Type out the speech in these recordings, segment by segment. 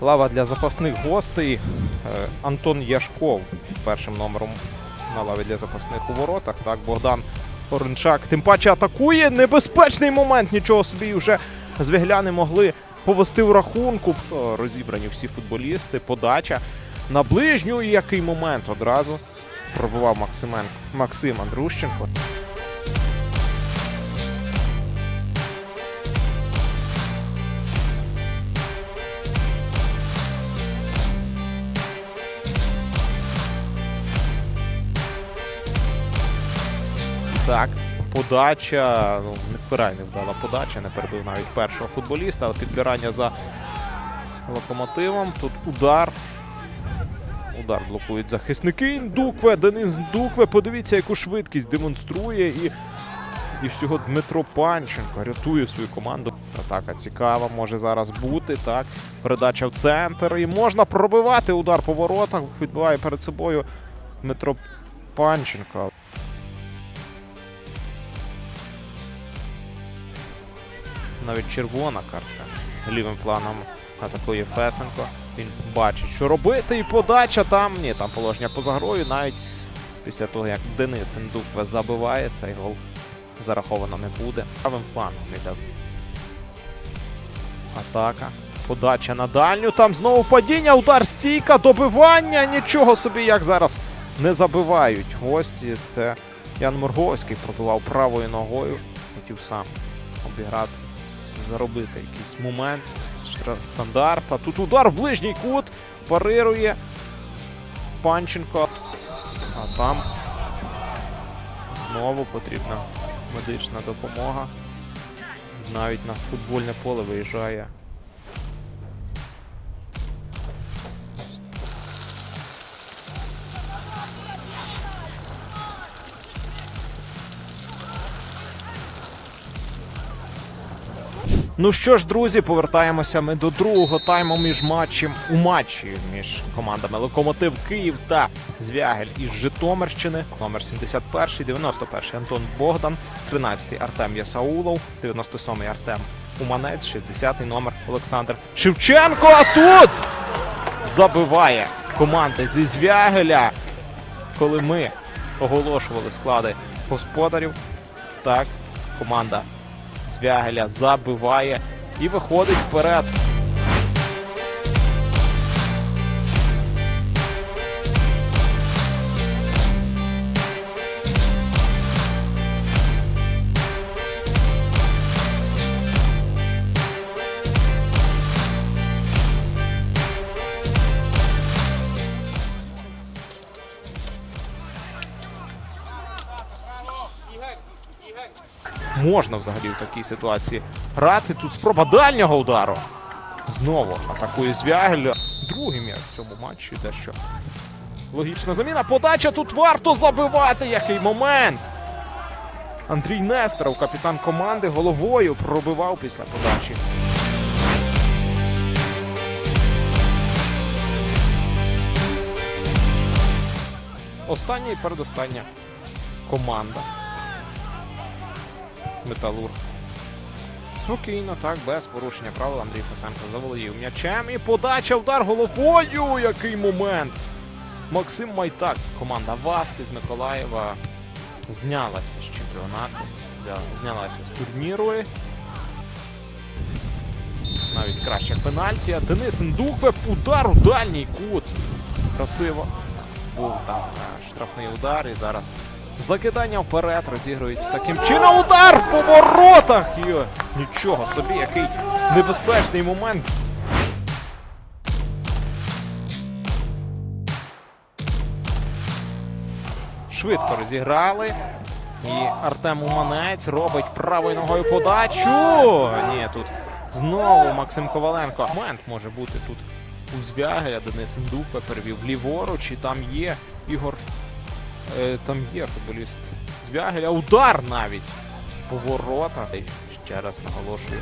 Лава для запасних гостей. Е, Антон Яшков першим номером на лаві для запасних у воротах. Так, Богдан Оренчак тим паче атакує. Небезпечний момент. Нічого собі вже звігляни могли повести в рахунку. Розібрані всі футболісти. Подача на ближню. І який момент одразу пробував Максимен Максим Андрущенко. Так, подача. Ну, не вкрай не вдала подача, не перебив навіть першого футболіста, підбирання за локомотивом. Тут удар. Удар блокують захисники. Індукве, Денис Індукве. Подивіться, яку швидкість демонструє. І, і всього Дмитро Панченко рятує свою команду. Атака цікава, може зараз бути. Так, передача в центр. І можна пробивати удар по воротах. Відбиває перед собою Дмитро Панченко. Навіть червона картка. Лівим фланом атакує Фесенко. Він бачить, що робити, і подача там. Ні, там положення поза грою. Навіть після того, як Денис Індукве забиває, цей гол зараховано не буде. Правим фланом йде. Атака. Подача на дальню. Там знову падіння, удар стійка, добивання. Нічого собі, як зараз не забивають. Гості. Це Ян Морговський пробивав правою ногою. Хотів сам обіграти заробити якийсь момент, стандарт. А тут удар в ближній кут, парирує Панченко. А там знову потрібна медична допомога. Навіть на футбольне поле виїжджає. Ну що ж, друзі, повертаємося ми до другого тайму між матчем у матчі між командами Локомотив Київ та Звягель із Житомирщини. Номер 71, 91 Антон Богдан, 13-й Артем Ясаулов, 97-й Артем Уманець, 60-й номер Олександр Шевченко. А тут забиває команда зі Звягеля. Коли ми оголошували склади господарів, так, команда Звягеля забиває і виходить вперед. Можна взагалі в такій ситуації грати. Тут спроба дальнього удару. Знову атакує Звягель. Другий м'яч в цьому матчі дещо. Логічна заміна. Подача тут варто забивати. Який момент. Андрій Нестеров, капітан команди, головою пробивав після подачі. Остання і передостання команда. Металург. Спокійно, так, без порушення правил Андрій Фесенко заволодів м'ячем. І подача удар головою. Який момент! Максим Майтак, команда Васти з Миколаєва знялася з чемпіонату. Знялася з турніру. Навіть краще пенальті. Денис Індукве, удар у дальній кут. Красиво. Був там е, штрафний удар і зараз Закидання вперед розігрують таким чином. Удар в поворотах! Йо, нічого собі, який небезпечний момент. Швидко розіграли. І Артем Уманець робить правою ногою подачу. Ні, тут знову Максим Коваленко. Момент може бути тут у Звягеля. Денис Індукве перевів ліворуч, і там є Ігор Там є футболіст Звягеля. Удар навіть поворота. І ще раз наголошую,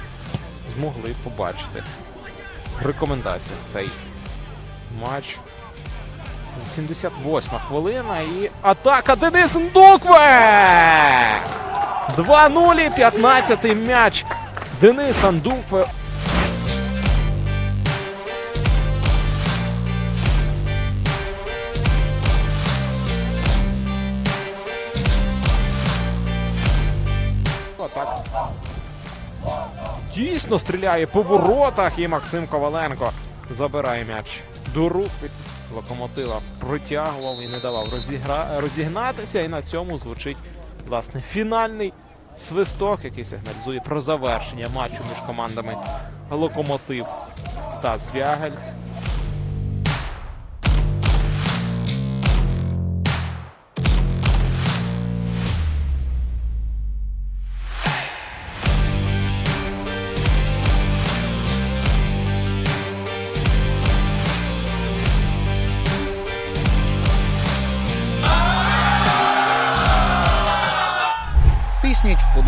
змогли побачити в рекомендаціях цей матч. 78 хвилина і атака Денис Ндукве! 2-0 15-й м'яч. Денис Андукве дійсно стріляє по воротах. І Максим Коваленко забирає м'яч до рук локомотива. Протягував і не давав розігра... розігнатися. І на цьому звучить власне фінальний свисток, який сигналізує про завершення матчу між командами Локомотив та Звягель.